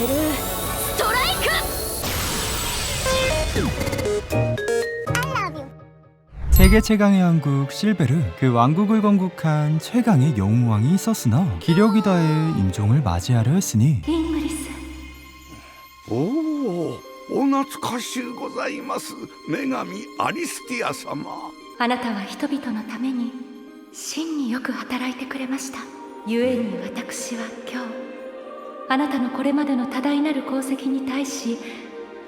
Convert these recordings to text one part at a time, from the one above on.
テルストライク 세계 최강의 왕국 실베르 그 왕국을 건국한 최강의 영웅왕이 있었으나 기력이 다해 임종을 맞이하려 했으니 イングリスおおお懐かしゅうございます女神アリスティア様あなたは人々のために真によく働いてくれました故に私は今日 あなたのこれまでの多大なる功績に対し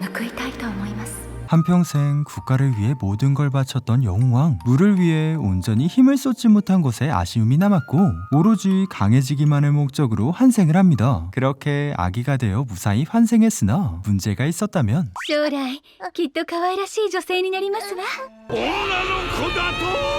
報いたいと思います 한평생 국가를 위해 모든 걸 바쳤던 영웅왕 물을 위해 온전히 힘을 쏟지 못한 것에 아쉬움이 남았고 오로지 강해지기만을 목적으로 환생을 합니다 그렇게 아기가 되어 무사히 환생했으나 문제가 있었다면 将来きっと可愛らしい女性になりますわ女の子だと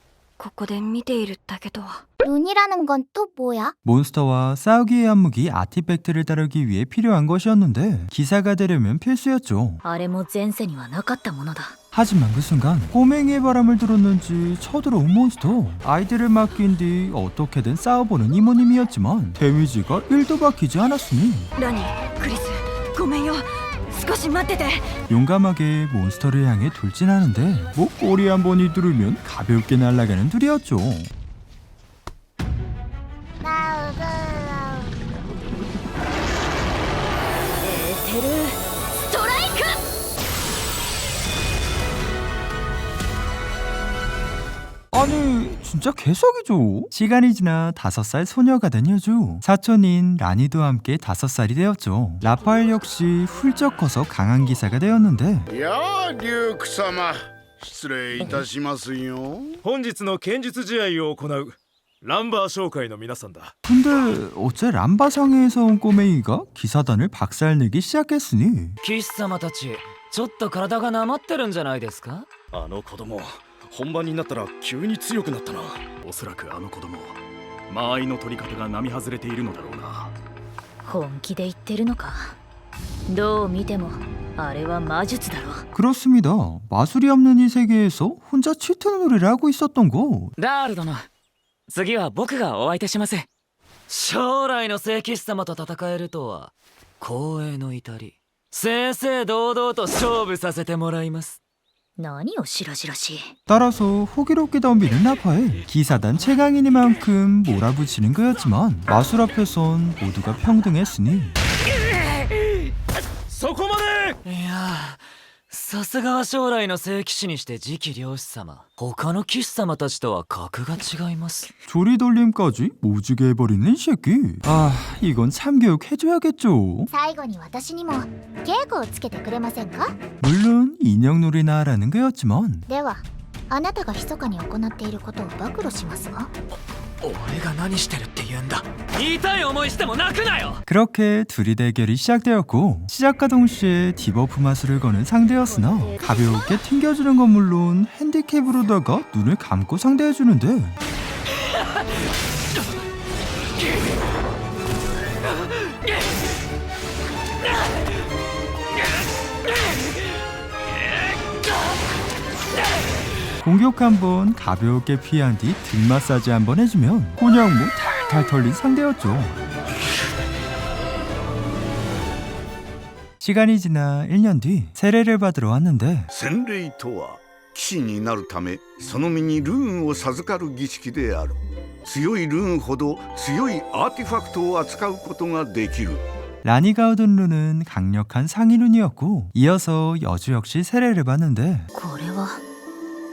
ここで見ているだけとは 룬이라는 건 또 뭐야? 몬스터와 싸우기의 한무기 아티팩트를 다루기 위해 필요한 것이었는데 기사가 되려면 필수였죠 あれも前世にはなかったものだ 하지만 그 순간 꼬맹이의 바람을 들었는지 쳐들어온 몬스터 아이들을 맡긴 뒤 어떻게든 싸워보는 이모님이었지만 데미지가 1도 박히지 않았으니 ラニクリスごめんよ少し待ってて 용감하게 몬스터를 향해 돌진하는데 뭐 꼬리 한번 휘두르면 가볍게 날아가는 둘이었죠 아니 진짜 개석이죠 시간이 지나 다섯 살 소녀가 된 여주 사촌인 라니도 함께 다섯 살이 되었죠 라파엘 역시 훌쩍 커서 강한 기사가 되었는데 やあデューク様失礼いたしますよ本日の剣術試合を行うランバー商会の皆さんだ 근데 어째 람바상해에서 온 꼬맹이가 기사단을 박살내기 시작했으니 騎士様たちちょっと体がなまってるんじゃないですかあの子供 本番になったら急に強くなったなおそらくあの子供間合いの取り方が並外れているのだろうな本気で言ってるのかどう見てもあれは魔術だろ 그렇습니다 마술이 없는 이 세계에서 혼자 치트 놀이를 하고 있었던 것 ダール殿次は僕がお相手します将来の聖騎士様と戦えるとは光栄の至り正々堂々と勝負させてもらいます 何を白々しい 따라서 호기롭게 덤비는 라파엘 기사단 최강이니만큼 몰아붙이는 그였지만 마술 앞에선 모두가 평등했으니 そこまでいや さすがは将来の聖騎士にして次期領主様他の騎士様たちとは格が違います 조리돌림까지 모지게 해버리는 이 새끼 아 이건 참교육 해줘야겠죠 最後に私にも稽古をつけてくれませんか 물론 인형놀이나 하라는 거였지만 ではあなたが密かに行っていることを暴露しますわ 俺が何してるって言うんだ痛い思いしても泣くなよ 그렇게 둘이 대결이 시작되었고 시작과 동시에 디버프 마술을 거는 상대였으나 가볍게 튕겨주는 건 물론 핸디캡으로다가 눈을 감고 상대해주는데 공격 한 번 가볍게 피한 뒤 등 마사지 한 번 해주면 그냥 뭐 탈탈 털린 상대였죠. 시간이 지나 1년 뒤 세례를 받으러 왔는데 洗礼とは騎士になるためその身にルーンを授かる儀式である強いルーンほど強いアーティファクトを扱うことができる 라니가 얻은 룬은 강력한 상위룬이었고 이어서 여주 역시 세례를 받는데 これは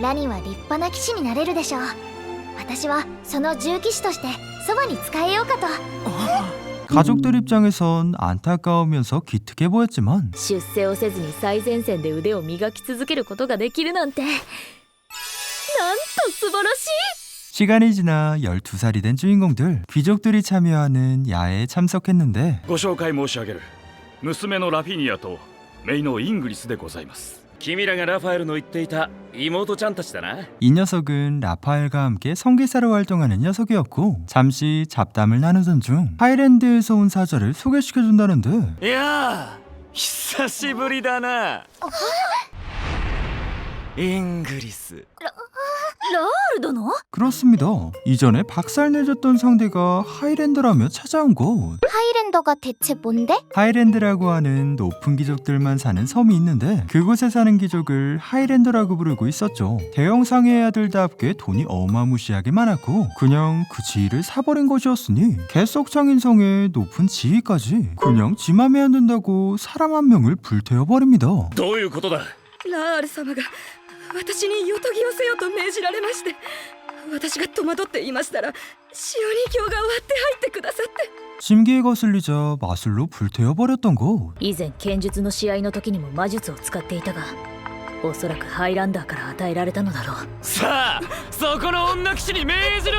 ラニは立派な騎士になれるでしょう私はその重騎士としてそばに仕えようかと 가족들 입장에선 안타까우면서 기특해 보였지만 出世をせずに最前線で腕を磨き続けることができるなんてなんと素晴らしい 시간이 지나 12살이 된 주인공들, 귀족들이 참여하는 야외에 참석했는데 ご紹介申し上げる娘のラフィニアと姪のイングリスでございます 君らがラファエルの言っていた妹ちゃんたちだな 이 녀석은 라파엘과 함께 성기사로 활동하는 녀석이었고 잠시 잡담을 나누던 중 하이랜드에서 온 사자를 소개시켜준다는데 いやー久しぶりだな イングリスラール殿 그렇습니다. 이전에 박살내줬던 상대가 하이랜드라며 찾아온 곳. 하이랜더가 대체 뭔데? 하이랜드라고 하는 높은 귀족들만 사는 섬이 있는데 그곳에 사는 귀족을 하이랜드라고 부르고 있었죠. 대형 상해의 아들답게 돈이 어마무시하게 많았고 그냥 그 지위를 사버린 것이었으니 개썩창인 성의 높은 지위까지 그냥 지 맘에 안 든다고 사람 한 명을 불태워버립니다. どういうことだラール様が 私によとぎをせよと命じられまして私が戸惑っていましたら使用人形が割って入ってくださって 심기에 거슬리자 마술로 불태워버렸던 곳. 以前剣術の試合の時にも魔術を使っていたがおそらくハイランダーから与えられたのだろうさあそこの女騎士に命じろ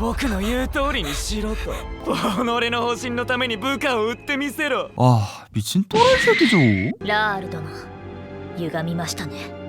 僕の言う通りにしろと己の方針のために部下を売ってみせろ 아 미친 또라이 새끼죠. ラール殿歪みましたね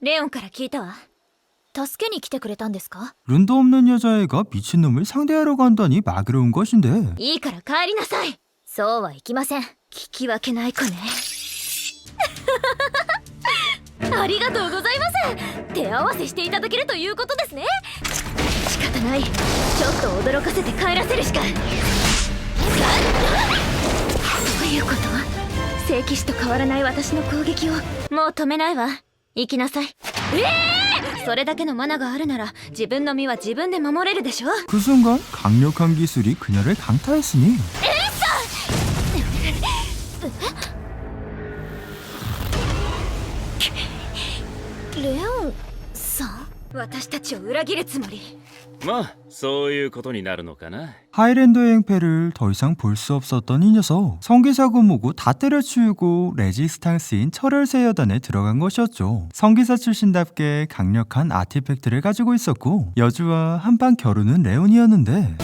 レオンから聞いたわ助けに来てくれたんですか 룬도 없는 여자애가 미친놈을 상대하러 간다니 막으러 온 것인데 いいから帰りなさいそうはいきません聞き分けない子ねありがとうございます手合わせしていただけるということですね仕方ないちょっと驚かせて帰らせるしかどういうこと聖騎士と変わらない私の攻撃をもう止めないわ 行きなさいええそれだけのマナがあるなら自分の身は自分で守れるでしょ 그 순간 강력한 기술이 그녀를 강타했으니 レオンさん私たちを裏切るつもり まあそういうことになるのかな 하이랜드의 행패를 더 이상 볼 수 없었던 이 녀석 성기사고 뭐고 다 때려치우고 레지스탕스인 철혈세 여단에 들어간 것이었죠 성기사 출신답게 강력한 아티팩트를 가지고 있었고 여주와 한판 겨루는 레온이었는데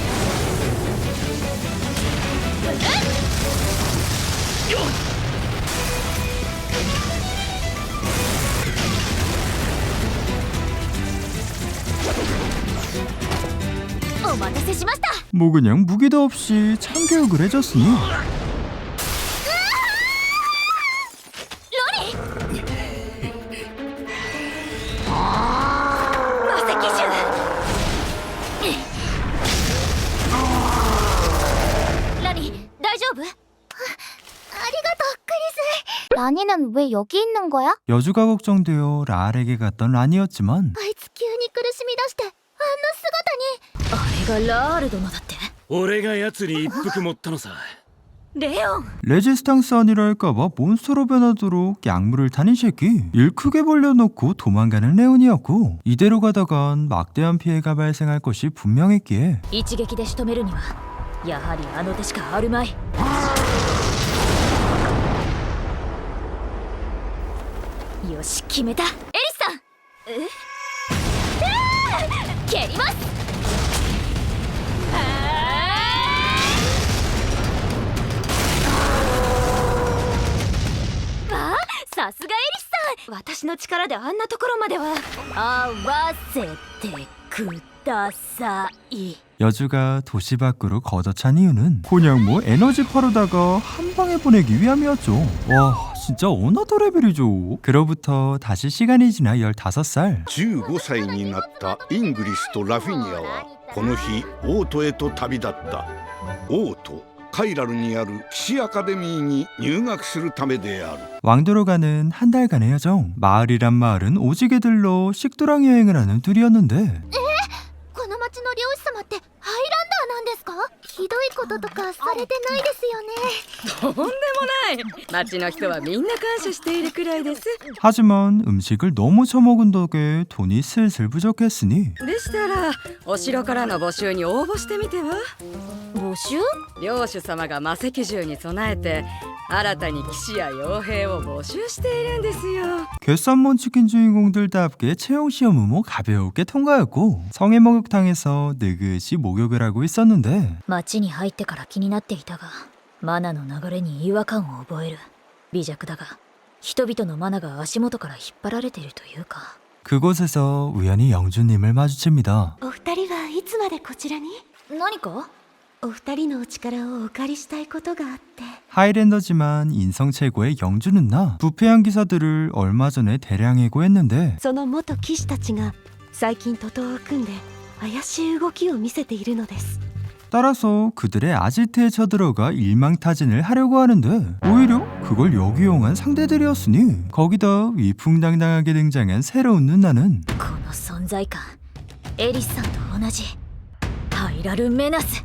뭐 그냥 무기도 없이 참교육을 해줬으니. 라니는 왜 여기 있는 거야? 여주가 걱정되어 라알에게 갔던 라니였지만 がラール殿だって俺が奴に一服持ったのさレオン 레지스탕스 아니랄까봐 몬스터로 변하도록 약물을 타는 새끼 일 크게 벌려놓고 도망가는 레온이었고 이대로 가다간 막대한 피해가 발생할 것이 분명했기에 一撃で仕留めるにはやはりあの手しかあるまいよし決めた 私の力であんなところまでは合わせてください 여주가 도시 밖으로 걷어찬 이유는 그냥 뭐 에너지 파르다가 한 방에 보내기 위함이었죠. 와, 진짜 어나더 레벨이죠. 그로부터 다시 시간이 지나 15살. 15歳になったイングリスとラフィニアはこの日オートへと旅立ったオート カイラルにある騎士アカデミーに入学するためである 왕도로 가는 한 달간의 여정. 마을이란 마을은 오지게들로 식도락 여행을 하는 둘이었는데 この町の漁師様ってハイランダーなんですかひどいこととかされてないですよねとんでもない町の人はみんな感謝しているくらいです 하지만 음식을 너무 처먹은 덕에 돈이 슬슬 부족했으니 でしたらお城からの募集に応募してみては募 集領主様が魔石獣に備えて新たに騎士や傭兵を募集しているんですよ 괴쌈몬 치킨 주인공들답게 채용 시험은 뭐 가볍게 통과였고 성해 목욕탕에서 느긋이 목욕을 하고 있었는데 町に入ってから気になっていたがマナの流れに違和感を覚える微弱だが人々のマナが足元から引っ張られているというか 그곳에서 우연히 영주님을 마주칩니다. お二人はいつまでこちらに何か お二人のお力をお借りしたいことがあって 하이랜더지만 인성 최고의 영주 누나 부패한 기사들을 얼마 전에 대량 해고했는데 その元騎士たちが最近徒党を組んで怪しい動きを見せているのです 따라서 그들의 아지트에 쳐들어가 일망타진을 하려고 하는데 오히려 그걸 역이용한 상대들이었으니 거기다 위풍당당하게 등장한 새로운 누나는 この存在感エリスさんと同じハイラルメナス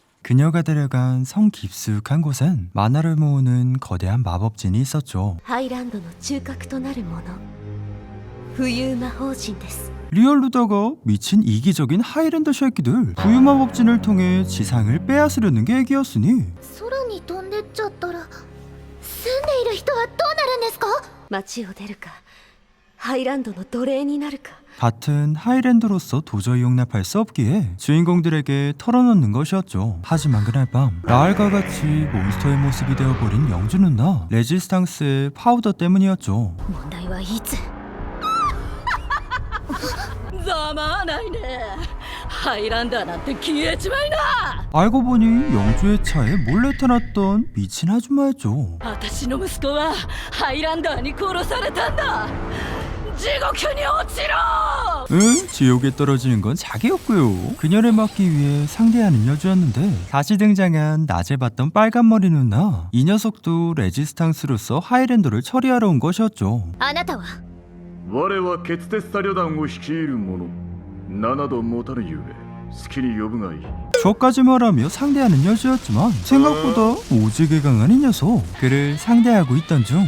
그녀가 데려간 성 깊숙한 곳엔 만화를 모으는 거대한 마법진이 있었죠 ハイランドの中核となるもの浮遊魔法陣です 리얼루다가 미친 이기적인 하이랜더 쉐이키들 부유마법진을 통해 지상을 빼앗으려는 계획이었으니 空に飛んでっちゃったら住んでいる人はどうなるんですか街を出るか ハイランドの奴隷になるか 같은 하이랜드로서 도저히 용납할 수 없기에 주인공들에게 털어놓는 것이었죠. 하지만 그날 밤 라알과 같이 몬스터의 모습이 되어버린 영주 누나 레지스탕스의 파우더 때문이었죠. 問題はいつざまあないねハイランダーなんて消えちまいな 알고 보니 영주의 차에 몰래 타놨던 미친 아줌마였죠. 私の息子はハイランダーに殺されたんだ 地獄に落ちろ 응? 지옥에 떨어지는 건 자기였고요. 그녀를 막기 위해 상대하는 여주였는데 다시 등장한 낮에 봤던 빨간 머리 누나 이 녀석도 레지스탕스로서 하이랜더를 처리하러 온 것이었죠. あなたは我はケツテスタ旅団を率いる者七度持たるゆえ好きに呼ぶがいい 저까지 말하며 상대하는 여주였지만 생각보다 오지게 강한 이 녀석 그를 상대하고 있던 중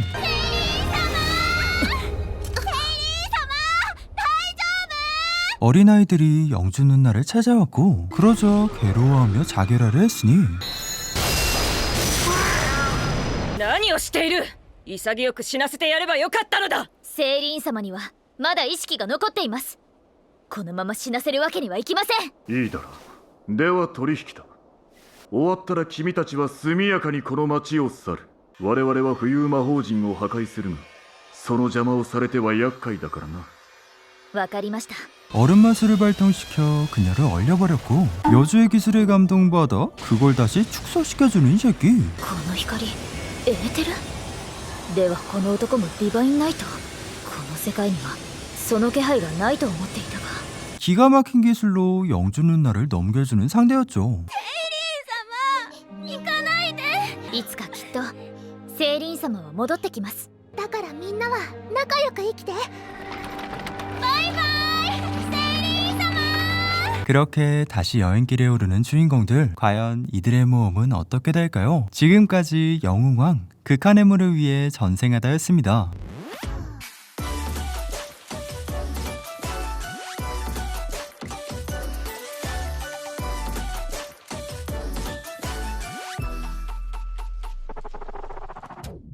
어린아이들이 영주 누나를 찾아왔고 그러자 괴로워하며 자결하려 했으니 何をしている潔く死なせてやればよかったのだセイリーン様にはまだ意識が残っていますこのまま死なせるわけにはいきませんいいだろうでは取引だ終わったら君たちは速やかにこの町を去る我々は浮遊魔法陣を破壊するがその邪魔をされては厄介だからなわかりました 얼음 마술을 발동시켜 그녀를 얼려버렸고 여주의 기술에 감동받아 그걸 다시 축소시켜주는 이 새끼 この光エーテルではこの男もディバインナイトこの世界にはその気配がないと思っていたが 기가 막힌 기술로 영주 누나를 넘겨주는 상대였죠 いつかきっとセイリン様は戻ってきますだからみんなは仲良く生きて 그렇게 다시 여행길에 오르는 주인공들 과연 이들의 모험은 어떻게 될까요? 지금까지 영웅왕 극한의 물을 위해 전생하다였습니다